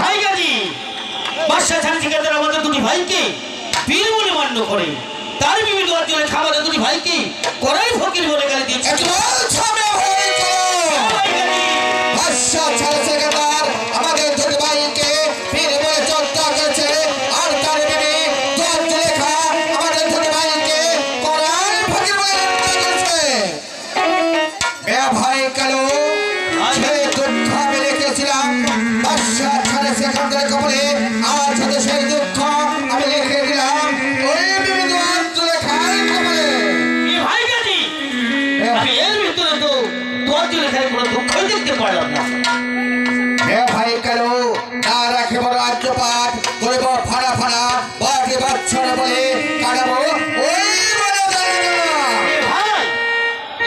ভাই গাজি বাদশাহ ছাড় ঠিকাদার আমাদের দুটি ভাইকে পীর বলে মান্য করে। তার বিভিন্ন অঞ্চলে খামারে দুটি ভাইকে করাই ফকির বলে গালি দিয়েছে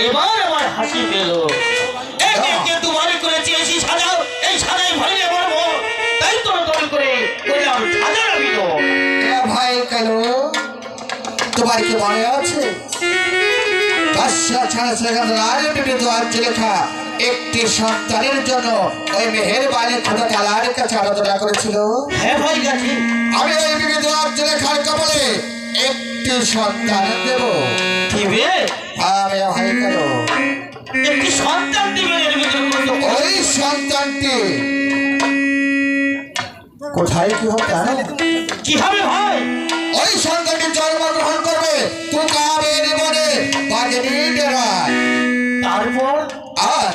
এবার আমার হাসি পেল। একে করেছি এসি সাজাও এই সাজাই ভরে মারবো। তাই দল করে করলাম সাজা রাখি ভাই কালো তোমার কি মনে আছে? লেখা একটি সন্তানের জন্য ওই মেহের বাণী খোদা তালার কাছে আলোচনা করেছিল? হ্যাঁ আমি ওই বিবিধ লেখার কবলে একটি সন্তান দেব দিবে একটি কোনো দুঃখ নেই। ওই সন্তানটি। কোথায় কি হবে জানো? কি হবে ভাই? ওই সন্তানটি জন্মগ্রহণ করবে তুকাবের বনে বাগেনি ডেরায় তারপর? আর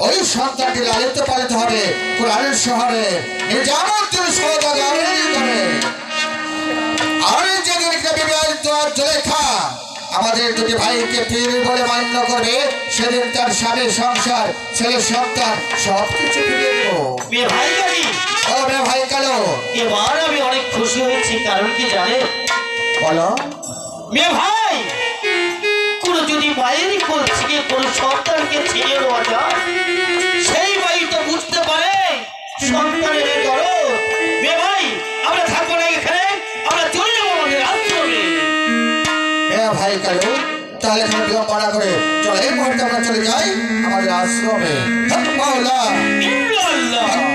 ওই সন্তানটি লালিত পালিত হবে কোরআনের শহরে। নিজামুদ্দিন সৌদাগরের করে আর যেদিনকে বিবাহিত জলেখা আমাদের দুটি ভাইকে পীর বলে মান্য করে সেদিন তার স্বামীর সংসার ছেলে সন্তান সব কিছু ফিরে দেবো। মেয়ে ভাই ও কালো। এবার আমি অনেক খুশি হয়েছি কারণ কি জানে? বলো। মেয়ে ভাই কোন যদি মায়েরই কোনো ছিঁড়ে কোনো সন্তানকে ছেড়ে দেওয়া তাহলে এখানে বিবাহ করা চলো, এই মুহূর্তে আমরা চলে যাই আমাদের আশ্রমে। মাওলা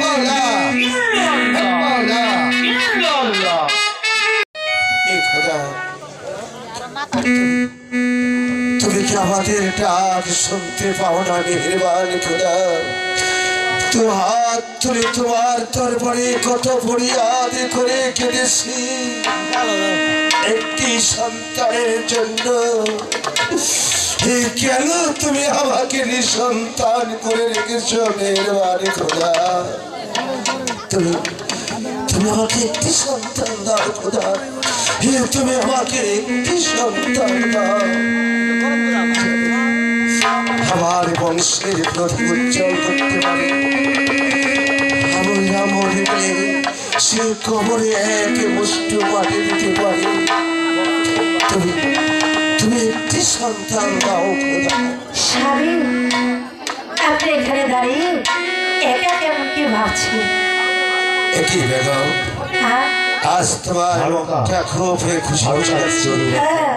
মাওলা মাওলা। তুমি কি আমাদের ডাক শুনতে পাও না, মেহরবান খোদা? তো হাত তুলে তোমার তরবারে কত ফরিয়াদ করে কেঁদেছি একটি সন্তানের জন্য। কেন তুমি আমাকে নিঃসন্তান করে রেখেছ, মেহরবান খোদা? তুমি আমাকে একটি সন্তান দাও খোদা। তুমি আমাকে একটি সন্তান দাও। আমার বংশের প্রতি উজ্জ্বল করতে পারে। আমি আমার গেলে সে কবরে এক মুষ্ট মাটি দিতে পারে। তুমি তুমি একটি সন্তান দাও খোদা আপনি এখানে দাঁড়িয়ে একা কেমন কি ভাবছি একই বেগম হ্যাঁ। আজ তোমার খুব খুশি হচ্ছে হ্যাঁ।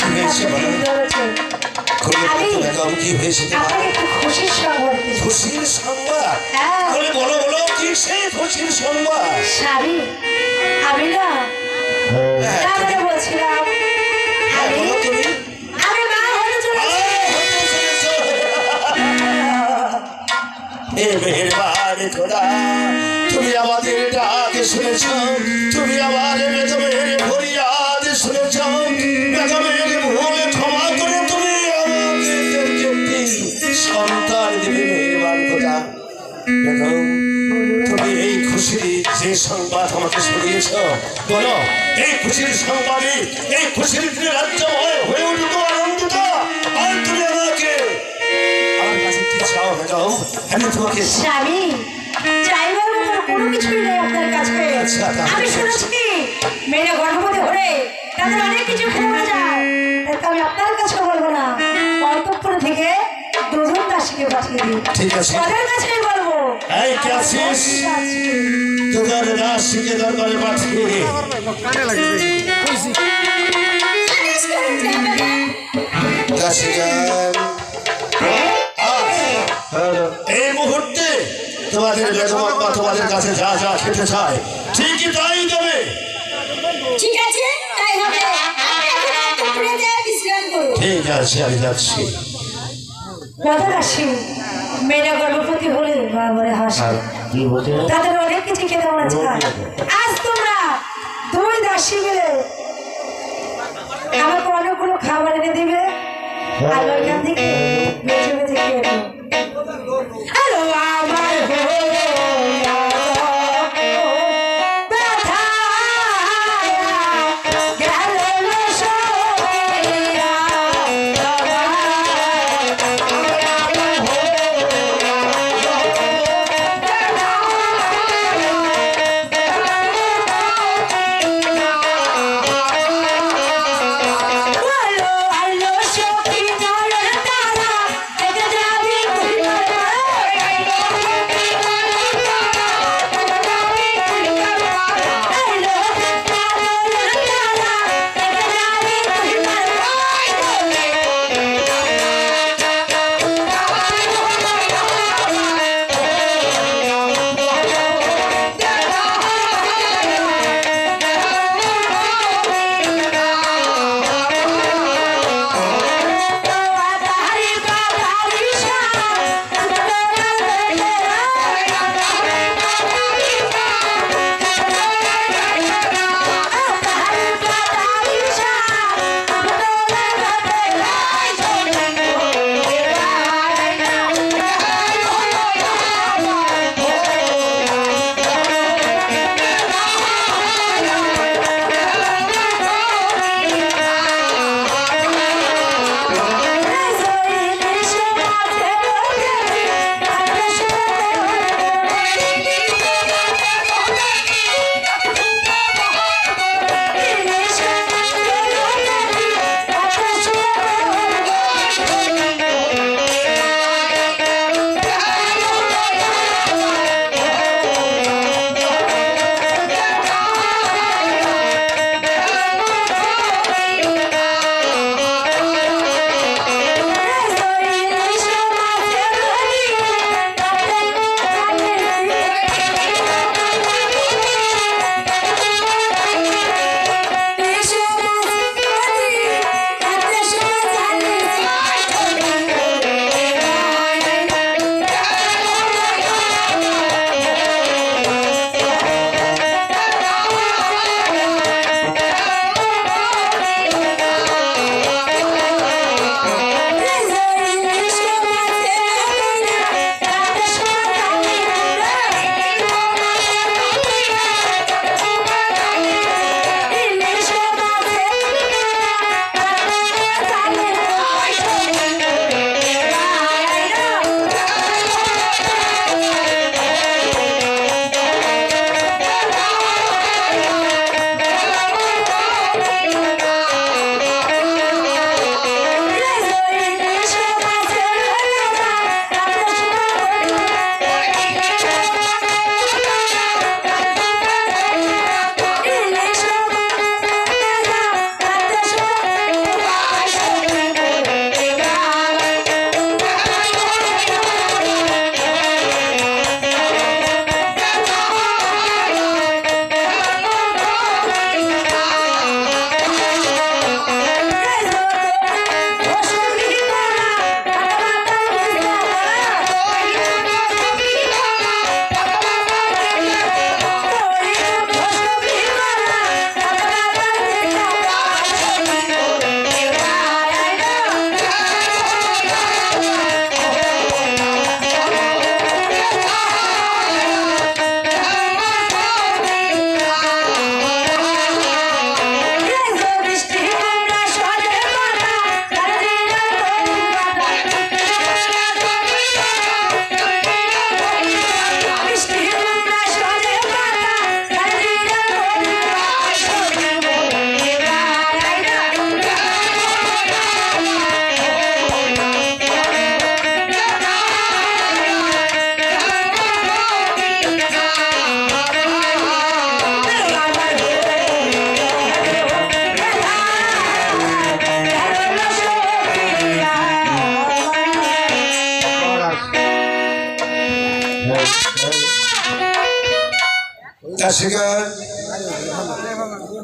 কি হয়েছে বলো। কি হয়েছে খুশির সংবাদ সংবাদ? হ্যাঁ। বলে বলো বলো কি সেই খুশির সংবাদ? আমি না হ্যাঁ, তুমি- বলছিলাম। হ্যাঁ, বলো তুমি। এ মেহেরবান খোদা তুমি আমাদের ডাক শুনেছ। খুশির সংবাদ আমাকে শুনিয়েছ বলো এই খুশির সংবাদে এই খুশির দিনে রাজ্যময় হয়ে উঠত আনন্দিত আর তুমি আমাকে আমার কাছে কি চাও বেগম আমি তোমাকে স্বামী চাইবার মতো কোনো কিছুই নেই আপনার কাছে। আচ্ছা, আমি। শুনেছি মেয়েরা গর্ভবতী হলে তাদের অনেক কিছু খেয়ে যায়। তাই আমি আপনার কাছে বলব না। অন্তঃপুর থেকে দুজন দাসীকে পাঠিয়ে দিই ঠিক আছে। তাদের কাছেই বলব এই কে আছিস? তোদের দাসীকে দরবারে পাঠিয়ে আজ এই মুহূর্তে তোমাদের বেজমা তোমাদের কাছে যা যা খেতে চায় ঠিকই তাই দেবে। ঠিক আছে তাই হবে। ঠিক আছে আমি যাচ্ছি। রাধা দাসী মেয়েরা গর্ভপতি হলে বাবারে হাসে। তাদের অনেক কিছু খেতে মনে চায় আজ তোমরা দুই দাসী মিলে আমাকে অনেকগুলো খাবার এনে দিবে। আর ওইখান থেকে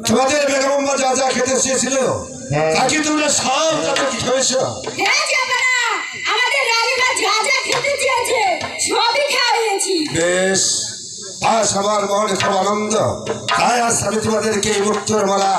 তোমাদের বেগম্বা যা যা খেতে চেয়েছিল তোমরা সব খেয়েছ? হ্যাঁ জামানা আমাদের রানীমা যা যা খেতে চেয়েছে সবই খাওয়া হয়েছি। বেশ আজ আমার মনে খুব আনন্দ। তাই আজ আমি তোমাদেরকে এই মুক্তর মালা